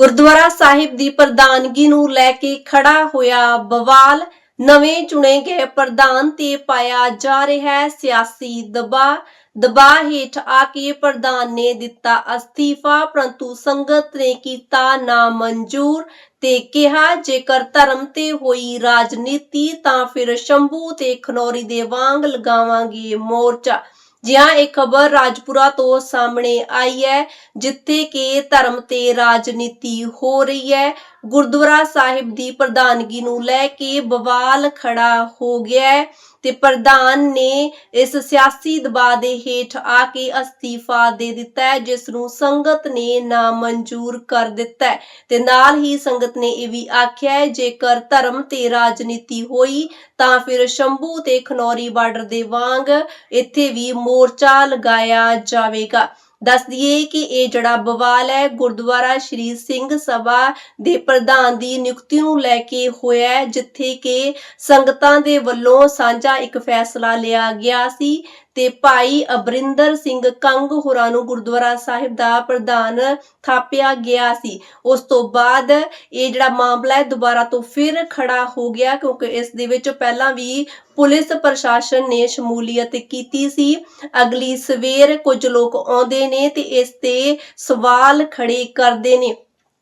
ਗੁਰਦੁਆਰਾ ਸਾਹਿਬ ਦੀ ਪ੍ਰਧਾਨਗੀ ਨੂੰ ਲੈ ਕੇ ਖੜਾ ਹੋਇਆ ਬਵਾਲ, ਨਵੇਂ ਚੁਣੇ ਗਏ ਪ੍ਰਧਾਨ ਤੇ ਪਾਇਆ ਜਾ ਰਿਹਾ ਹੈ ਸਿਆਸੀ ਦਬਾਅ। ਦਬਾਅ ਹੇਠ ਆ ਕੇ ਪ੍ਰਧਾਨ ਨੇ ਦਿੱਤਾ ਅਸਤੀਫਾ, ਪਰੰਤੂ ਸੰਗਤ ਨੇ ਕੀਤਾ ਨਾ ਮਨਜ਼ੂਰ ਤੇ ਕਿਹਾ, ਜੇਕਰ ਧਰਮ ਤੇ ਹੋਈ ਰਾਜਨੀਤੀ ਤਾਂ ਫਿਰ ਸ਼ੰਭੂ ਤੇ ਖਨੌਰੀ ਦੇ ਵਾਂਗ ਲਗਾਵਾਂਗੇ ਮੋਰਚਾ। ਜਿਹਾ ਇਹ ਖਬਰ ਰਾਜਪੁਰਾ ਤੋਂ ਸਾਹਮਣੇ ਆਈ ਹੈ, ਜਿੱਥੇ ਕਿ ਧਰਮ ਤੇ ਰਾਜਨੀਤੀ ਹੋ ਰਹੀ ਹੈ। ਗੁਰਦੁਆਰਾ ਸਾਹਿਬ ਦੀ ਪ੍ਰਧਾਨਗੀ ਨੂੰ ਲੈ ਕੇ ਬਵਾਲ ਖੜਾ ਹੋ ਗਿਆ ਹੈ ਤੇ ਪ੍ਰਧਾਨ ਨੇ ਇਸ ਸਿਆਸੀ ਦਬਾਅ ਦੇ ਹੇਠ ਆ ਕੇ ਅਸਤੀਫਾ ਦੇ ਦਿੱਤਾ ਹੈ, ਜਿਸ ਨੂੰ ਸੰਗਤ ਨੇ ਨਾ ਮਨਜ਼ੂਰ ਕਰ ਦਿੱਤਾ ਹੈ। ਤੇ ਨਾਲ ਹੀ ਸੰਗਤ ਨੇ ਇਹ ਵੀ ਆਖਿਆ ਹੈ, ਜੇਕਰ ਧਰਮ ਤੇ ਰਾਜਨੀਤੀ ਹੋਈ, ਤਾਂ ਫਿਰ ਸ਼ੰਭੂ ਤੇ ਖਨੌਰੀ ਬਾਰਡਰ ਦੇ ਵਾਂਗ ਇੱਥੇ ਵੀ ਮੋਰਚਾ ਲਗਾਇਆ ਜਾਵੇਗਾ। ਦੱਸ ਦਈਏ ਕਿ ਇਹ ਜਿਹੜਾ ਬਵਾਲ ਹੈ, ਗੁਰਦੁਆਰਾ ਸ਼੍ਰੀ ਸਿੰਘ ਸਭਾ ਦੇ ਪ੍ਰਧਾਨ ਦੀ ਨਿਯੁਕਤੀ ਨੂੰ ਲੈ ਕੇ ਹੋਇਆ ਹੈ, ਜਿੱਥੇ ਕਿ ਸੰਗਤਾਂ ਦੇ ਵੱਲੋਂ ਸਾਂਝਾ ਇੱਕ ਫੈਸਲਾ ਲਿਆ ਗਿਆ ਸੀ। ਤੇ ਭਾਈ ਅਬਰਿੰਦਰ ਸਿੰਘ ਕੰਗ ਹੋਰਾਂ ਨੂੰ ਗੁਰਦੁਆਰਾ ਸਾਹਿਬ ਦਾ ਪ੍ਰਧਾਨ ਥਾਪਿਆ ਗਿਆ ਸੀ। ਉਸ ਤੋਂ ਬਾਅਦ ਇਹ ਜਿਹੜਾ ਮਾਮਲਾ ਹੈ ਦੁਬਾਰਾ ਤੋਂ ਫਿਰ ਖੜਾ ਹੋ ਗਿਆ ਕਿਉਂਕਿ ਇਸ ਦੇ ਵਿੱਚ ਪਹਿਲਾਂ ਵੀ ਪੁਲਿਸ ਪ੍ਰਸ਼ਾਸਨ ਨੇ ਸ਼ਮੂਲੀਅਤ ਕੀਤੀ ਸੀ। ਅਗਲੀ ਸਵੇਰ ਕੁਝ ਲੋਕ ਆਉਂਦੇ ਨੇ ਤੇ ਇਸ ਤੇ ਸਵਾਲ ਖੜੇ ਕਰਦੇ ਨੇ।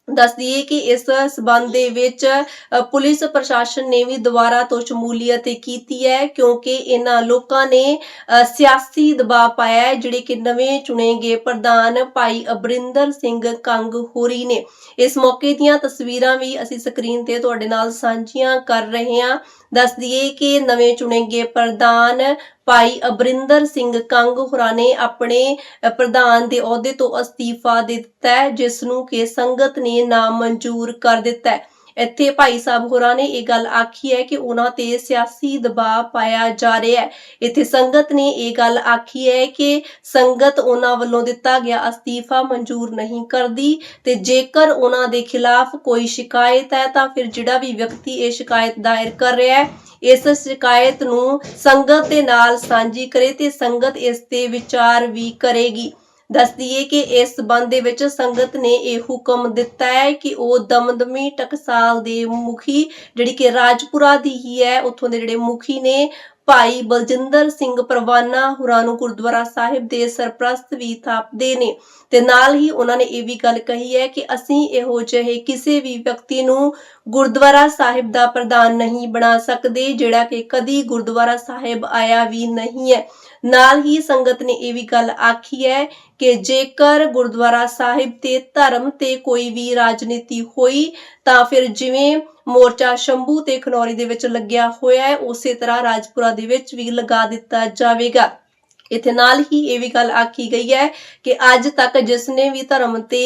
ਦੱਸ ਦਈਏ ਕਿ ਇਸ ਸਬੰਧ ਦੇ ਵਿੱਚ ਪੁਲਿਸ ਪ੍ਰਸ਼ਾਸਨ ਨੇ ਵੀ ਦੁਬਾਰਾ ਤੋਂ ਸ਼ਮੂਲੀਅਤ ਕੀਤੀ ਹੈ ਕਿਉਂਕਿ ਇਹਨਾਂ ਲੋਕਾਂ ਨੇ ਸਿਆਸੀ ਦਬਾਅ ਪਾਇਆ ਹੈ, ਜਿਹੜੇ ਕਿ ਨਵੇਂ ਚੁਣੇ ਗਏ ਪ੍ਰਧਾਨ ਭਾਈ ਅਬਰਿੰਦਰ ਸਿੰਘ ਕੰਗ ਹੋਰੀ ਨੇ। ਇਸ ਮੌਕੇ ਦੀਆਂ ਤਸਵੀਰਾਂ ਵੀ ਅਸੀਂ ਸਕਰੀਨ ਤੇ ਤੁਹਾਡੇ ਨਾਲ ਸਾਂਝੀਆਂ ਕਰ ਰਹੇ ਹਾਂ। ਦੱਸ ਦਈਏ ਕਿ ਨਵੇਂ ਚੁਣੇ ਗਏ ਪ੍ਰਧਾਨ ਭਾਈ ਅਬਰਿੰਦਰ ਸਿੰਘ ਕੰਗ ਹੋਰਾਂ ਨੇ ਆਪਣੇ ਪ੍ਰਧਾਨ ਦੇ ਅਹੁਦੇ ਤੋਂ ਅਸਤੀਫਾ ਦੇ ਦਿੱਤਾ ਹੈ ਜਿਸ ਨੂੰ ਕਿ ਸੰਗਤ ਨੇ ਨਾਮਨਜ਼ੂਰ ਕਰ ਦਿੱਤਾ ਹੈ। ਇੱਥੇ ਭਾਈ ਸਾਹਿਬ ਹੋਰਾਂ ਨੇ ਇਹ ਗੱਲ ਆਖੀ ਹੈ ਕਿ ਉਹਨਾਂ ਤੇ ਸਿਆਸੀ ਦਬਾਅ ਪਾਇਆ ਜਾ ਰਿਹਾ ਹੈ। ਇੱਥੇ ਸੰਗਤ ਨੇ ਇਹ ਗੱਲ ਆਖੀ ਹੈ ਕਿ ਸੰਗਤ ਉਹਨਾਂ ਵੱਲੋਂ ਦਿੱਤਾ ਗਿਆ ਅਸਤੀਫਾ ਮਨਜ਼ੂਰ ਨਹੀਂ ਕਰਦੀ ਤੇ ਜੇਕਰ ਉਹਨਾਂ ਦੇ ਖਿਲਾਫ ਕੋਈ ਸ਼ਿਕਾਇਤ ਹੈ ਤਾਂ ਫਿਰ ਜਿਹੜਾ ਵੀ ਵਿਅਕਤੀ ਇਹ ਸ਼ਿਕਾਇਤ ਦਾਇਰ ਕਰ ਰਿਹਾ ਹੈ ਇਸ ਸ਼ਿਕਾਇਤ ਨੂੰ ਸੰਗਤ ਦੇ ਨਾਲ ਸਾਂਝੀ ਕਰੇ ਤੇ ਸੰਗਤ ਇਸ ਤੇ ਵਿਚਾਰ ਵੀ ਕਰੇਗੀ। ਦੱਸ ਕਿ ਇਸ ਸਬੰਧ ਦੇ ਵਿੱਚ ਸੰਗਤ ਨੇ ਇਹ ਹੁਕਮ ਦਿੱਤਾ ਹੈ ਕਿ ਉਹ ਦਮਦਮੀ ਟਕਸਾਲ ਦੇ ਮੁਖੀ, ਜਿਹੜੀ ਕਿ ਰਾਜਪੁਰਾ ਦੀ ਹੀ ਹੈ, ਉੱਥੋਂ ਦੇ ਜਿਹੜੇ ਮੁਖੀ ਨੇ ਭਾਈ ਬਲਜਿੰਦਰ ਸਿੰਘ ਪਰਵਾਨਾ ਹੁਰਾਂ ਨੂੰ ਗੁਰਦੁਆਰਾ ਸਾਹਿਬ ਦੇ ਸਰਪ੍ਰਸਤ ਵੀ ਥਾਪਦੇ ਨੇ। ਤੇ ਨਾਲ ਹੀ ਉਹਨਾਂ ਨੇ ਇਹ ਵੀ ਗੱਲ ਕਹੀ ਹੈ ਕਿ ਅਸੀਂ ਇਹੋ ਜਿਹੇ ਕਿਸੇ ਵੀ ਵਿਅਕਤੀ ਨੂੰ ਗੁਰਦੁਆਰਾ ਸਾਹਿਬ ਦਾ ਪ੍ਰਧਾਨ ਨਹੀਂ ਬਣਾ ਸਕਦੇ, ਜਿਹੜਾ ਕਿ ਕਦੀ ਗੁਰਦੁਆਰਾ ਸਾਹਿਬ ਆਇਆ ਵੀ ਨਹੀਂ ਹੈ। ਨਾਲ ਹੀ ਸੰਗਤ ਨੇ ਇਹ ਵੀ ਗੱਲ ਆਖੀ ਹੈ ਕਿ ਜੇਕਰ ਗੁਰਦੁਆਰਾ ਸਾਹਿਬ ਤੇ ਧਰਮ ਤੇ ਕੋਈ ਵੀ ਰਾਜਨੀਤੀ ਹੋਈ ਤਾਂ ਫਿਰ ਜਿਵੇਂ ਮੋਰਚਾ ਸ਼ੰਭੂ ਤੇ ਖਨੌਰੀ ਦੇ ਵਿੱਚ ਲੱਗਿਆ ਹੋਇਆ ਹੈ। ਉਸੇ ਤਰ੍ਹਾਂ ਰਾਜਪੁਰਾ ਦੇ ਵਿੱਚ ਵੀ ਲਗਾ ਦਿੱਤਾ ਜਾਵੇਗਾ। ਇੱਥੇ ਨਾਲ ਹੀ ਇਹ ਵੀ ਗੱਲ ਆਖੀ ਗਈ ਹੈ ਕਿ ਅੱਜ ਤੱਕ ਜਿਸ ਨੇ ਵੀ ਧਰਮ ਤੇ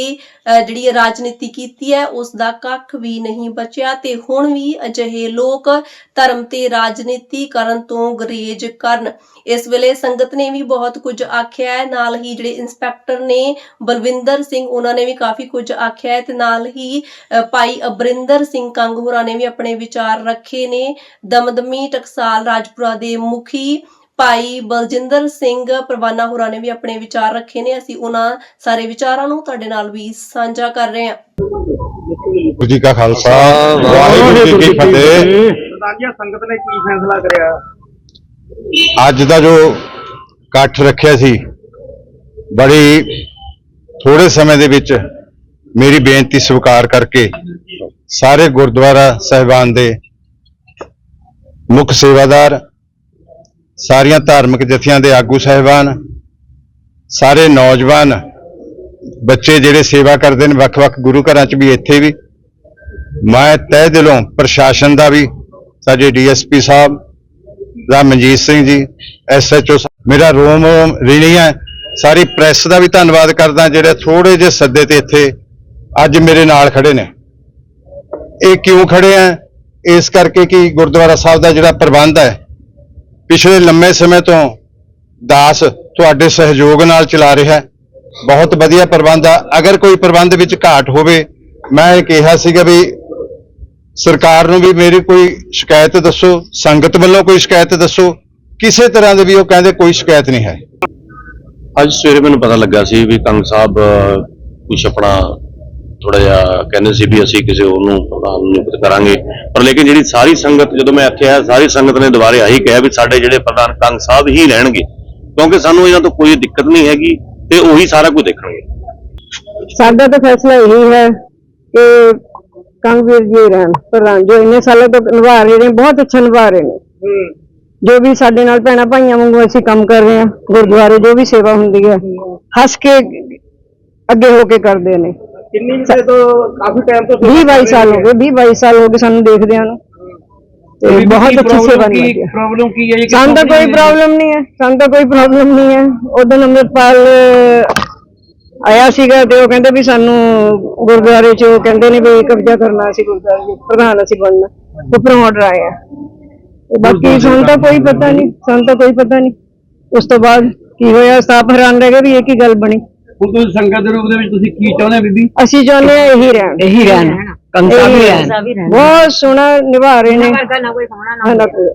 ਜਿਹੜੀ ਰਾਜਨੀਤੀ ਕੀਤੀ ਹੈ ਉਸ ਦਾ ਕੱਖ ਵੀ ਨਹੀਂ ਬਚਿਆ ਤੇ ਹੁਣ ਵੀ ਅਜਿਹੇ ਲੋਕ ਧਰਮ ਤੇ ਰਾਜਨੀਤੀ ਕਰਨ ਤੋਂ ਗਰੇਜ ਕਰਨ। ਇਸ ਵੇਲੇ ਸੰਗਤ ਨੇ ਵੀ ਬਹੁਤ ਕੁਝ ਆਖਿਆ ਹੈ। ਨਾਲ ਹੀ ਜਿਹੜੇ ਇੰਸਪੈਕਟਰ ਨੇ, ਬਲਵਿੰਦਰ ਸਿੰਘ, ਉਹਨਾਂ ਨੇ ਵੀ ਕਾਫੀ ਕੁਝ ਆਖਿਆ ਹੈ ਤੇ ਨਾਲ ਹੀ ਭਾਈ ਅਬਰਿੰਦਰ ਸਿੰਘ ਕੰਗ ਹੋਰਾਂ ਨੇ ਵੀ ਆਪਣੇ ਵਿਚਾਰ ਰੱਖੇ ਨੇ। ਦਮਦਮੀ ਟਕਸਾਲ ਰਾਜਪੁਰਾ ਦੇ ਮੁਖੀ ਭਾਈ ਬਲਜਿੰਦਰ ਸਿੰਘ ਪਰਵਾਨਾ ਹੋਰਾਂ ਨੇ ਵੀ ਆਪਣੇ ਵਿਚਾਰ ਰੱਖੇ ਨੇ। ਅਸੀਂ ਉਹਨਾਂ ਸਾਰੇ ਵਿਚਾਰਾਂ ਨੂੰ ਤੁਹਾਡੇ ਨਾਲ ਵੀ ਸਾਂਝਾ ਕਰ ਰਹੇ ਹਾਂ। ਵਾਹਿਗੁਰੂ ਜੀ ਕਾ ਖਾਲਸਾ ਵਾਹਿਗੁਰੂ ਜੀ ਕੀ ਫਤਿਹ ਸਰਦਾਰੀਆ ਸੰਗਤ ਨੇ ਕੀ ਫੈਸਲਾ ਕਰਿਆ ਅੱਜ ਦਾ ਜੋ ਇਕੱਠ ਰੱਖਿਆ ਸੀ ਬੜੀ ਥੋੜੇ ਸਮੇਂ ਦੇ ਵਿੱਚ ਮੇਰੀ ਬੇਨਤੀ ਸਵੀਕਾਰ ਕਰਕੇ ਸਾਰੇ ਗੁਰਦੁਆਰਾ ਸਹਿਬਾਨ ਦੇ ਮੁੱਖ ਸੇਵਾਦਾਰ ਸਾਰੀਆਂ ਧਾਰਮਿਕ ਜਥਿਆਂ ਦੇ ਆਗੂ ਸਹਿਬਾਨ, ਸਾਰੇ ਨੌਜਵਾਨ, ਬੱਚੇ ਜਿਹੜੇ ਸੇਵਾ ਕਰਦੇ ਨੇ, ਵੱਖ-ਵੱਖ ਗੁਰੂ ਘਰਾਂ 'ਚ ਵੀ ਇੱਥੇ ਵੀ। ਮੈਂ ਤਹਿ ਦਿਲੋਂ ਪ੍ਰਸ਼ਾਸਨ ਦਾ ਵੀ, ਸਾਡੇ ਡੀਐਸਪੀ ਸਾਹਿਬ, ਦਾ ਮਨਜੀਤ ਸਿੰਘ ਜੀ ਐਸਐਚਓ ਮੇਰਾ ਰੋਮ ਰੋਮ ਰਿਣੀ ਹੈ। ਸਾਰੀ ਪ੍ਰੈਸ ਦਾ ਵੀ ਧੰਨਵਾਦ ਕਰਦਾ ਜਿਹੜੇ ਥੋੜੇ ਜਿਹੇ ਸੱਦੇ ਤੇ ਇੱਥੇ ਅੱਜ ਮੇਰੇ ਨਾਲ ਖੜੇ ਨੇ। ਇਹ ਕਿਉਂ ਖੜੇ ਆ? ਇਸ ਕਰਕੇ ਕਿ ਗੁਰਦੁਆਰਾ ਸਾਹਿਬ ਦਾ ਜਿਹੜਾ ਪ੍ਰਬੰਧ ਹੈ ਪਿਛਲੇ ਲੰਮੇ ਸਮੇਂ ਤੋਂ ਦਾਸ ਤੁਹਾਡੇ ਸਹਿਯੋਗ ਨਾਲ ਚਲਾ ਰਿਹਾ ਹੈ। ਬਹੁਤ ਵਧੀਆ ਪ੍ਰਬੰਧ ਆ। ਅਗਰ ਕੋਈ ਪ੍ਰਬੰਧ ਵਿੱਚ ਘਾਟ ਹੋਵੇ, ਮੈਂ ਇਹ ਕਿਹਾ ਸੀਗਾ ਵੀ ਸਰਕਾਰ ਨੂੰ ਵੀ ਮੇਰੀ ਕੋਈ ਸ਼ਿਕਾਇਤ ਦੱਸੋ, ਸੰਗਤ ਵੱਲੋਂ ਕੋਈ ਸ਼ਿਕਾਇਤ ਦੱਸੋ, ਕਿਸੇ ਤਰ੍ਹਾਂ ਦੇ ਵੀ ਉਹ ਕਹਿੰਦੇ ਕੋਈ ਸ਼ਿਕਾਇਤ ਨਹੀਂ ਹੈ। ਅੱਜ ਸਵੇਰੇ ਮੈਨੂੰ ਪਤਾ ਲੱਗਾ ਸੀ ਵੀ ਕੰਗ ਸਾਹਿਬ ਕੁਝ ਆਪਣਾ ਥੋੜਾ ਜਿਹਾ ਕਹਿੰਦੇ ਸੀ ਵੀ ਅਸੀਂ ਕਿਸੇ ਹੋਰ ਨੂੰ ਪ੍ਰਧਾਨ ਨਿਯੁਕਤ ਕਰਾਂਗੇ। ਪਰ ਲੇਕਿਨ ਜਿਹੜੀ ਸਾਰੀ ਸੰਗਤ ਜਦੋਂ ਮੈਂ ਇੱਥੇ ਆਇਆ ਸਾਰੀ ਸੰਗਤ ਨੇ ਦੁਬਾਰੇ ਆਹੀ ਕਿਹਾ ਵੀ ਸਾਡੇ ਜਿਹੜੇ ਪ੍ਰਧਾਨ ਕੰਗ ਸਾਹਿਬ ਹੀ ਰਹਿਣਗੇ। ਕਿਉਂਕਿ ਸਾਨੂੰ ਇਹਨਾਂ ਤੋਂ ਕੋਈ ਦਿੱਕਤ ਨਹੀਂ ਹੈਗੀ ਤੇ ਉਹੀ ਸਾਰਾ ਕੁਝ ਦੇਖਣਗੇ। ਸਾਡਾ ਤਾਂ ਫੈਸਲਾ ਇਹੀ ਹੈ ਕਿ ਕੰਗਵੀਰ ਜੀ ਰਹਿਣ ਪ੍ਰਧਾਨ ਜੋ ਇੰਨੇ ਸਾਲਾਂ ਤੋਂ ਨਿਭਾ ਰਹੇ ਨੇ ਬਹੁਤ ਅੱਛਾ ਨਿਭਾ ਰਹੇ ਨੇ। ਜੋ ਵੀ ਸਾਡੇ ਨਾਲ ਭੈਣਾਂ ਭਾਈਆਂ ਵਾਂਗੂ ਅਸੀਂ ਕੰਮ ਕਰ ਰਹੇ ਹਾਂ ਗੁਰਦੁਆਰੇ ਜੋ ਵੀ ਸੇਵਾ ਹੁੰਦੀ ਹੈ ਹੱਸ ਕੇ ਅੱਗੇ ਹੋ ਕੇ ਕਰਦੇ ਨੇ। ਕਿੰਨੀ ਦੇਰ ਤੋਂ ਕਾਫੀ ਟਾਈਮ ਤੋਂ 20 22 ਸਾਲ ਹੋ ਗਏ 20 22 ਸਾਲ ਹੋ ਗਏ ਸਾਨੂੰ ਦੇਖਦਿਆਂ ਨੂੰ। ਤੇ ਬਹੁਤ ਅੱਛੀ ਸੇਵਾ ਨਿਭਾਈ ਹੈ ਪ੍ਰੋਬਲਮ ਕੀ ਹੈ ਜੀ? ਸਾਨੂੰ ਤਾਂ ਕੋਈ ਪ੍ਰੋਬਲਮ ਨਹੀਂ ਹੈ ਸਾਨੂੰ ਤਾਂ ਕੋਈ ਪ੍ਰੋਬਲਮ ਨਹੀਂ ਹੈ। ਉਦੋਂ ਅੰਮ੍ਰਿਤਪਾਲ ਆਇਆ ਸੀਗਾ ਤੇ ਉਹ ਕਹਿੰਦੇ ਵੀ ਸਾਨੂੰ ਗੁਰਦੁਆਰੇ ਚ ਉਹ ਕਹਿੰਦੇ ਨੇ ਵੀ ਕਬਜ਼ਾ ਕਰਨਾ ਸੀ ਗੁਰਦੁਆਰੇ ਚ ਪ੍ਰਧਾਨ ਅਸੀਂ ਬਣਨਾ ਉੱਪਰੋਂ ਆਰਡਰ ਆਇਆ। ਤੇ ਬਾਕੀ ਸਾਨੂੰ ਤਾਂ ਕੋਈ ਪਤਾ ਨਹੀਂ ਸਾਨੂੰ ਤਾਂ ਕੋਈ ਪਤਾ ਨਹੀਂ। ਉਸ ਤੋਂ ਬਾਅਦ ਕੀ ਹੋਇਆ ਸਾਫ਼ ਹੈਰਾਨ ਰਹਿ ਗਏ ਵੀ ਇਹ ਕੀ ਗੱਲ ਬਣੀ। ਹੁਣ ਤੁਸੀਂ ਸੰਗਤ ਦੇ ਰੂਪ ਦੇ ਵਿੱਚ ਤੁਸੀਂ ਕੀ ਚਾਹੁੰਦੇ ਹੋ ਬੀਬੀ? ਅਸੀਂ ਚਾਹੁੰਦੇ ਹਾਂ ਇਹੀ ਰਹਿਣ। ਇਹੀ ਰਹਿਣ। ਕੰਸਾ ਵੀ ਰਹਿਣ। ਬਹੁਤ ਸੋਹਣਾ ਨਿਭਾ ਰਹੇ ਨੇ। ਨਾ ਕੋਈ।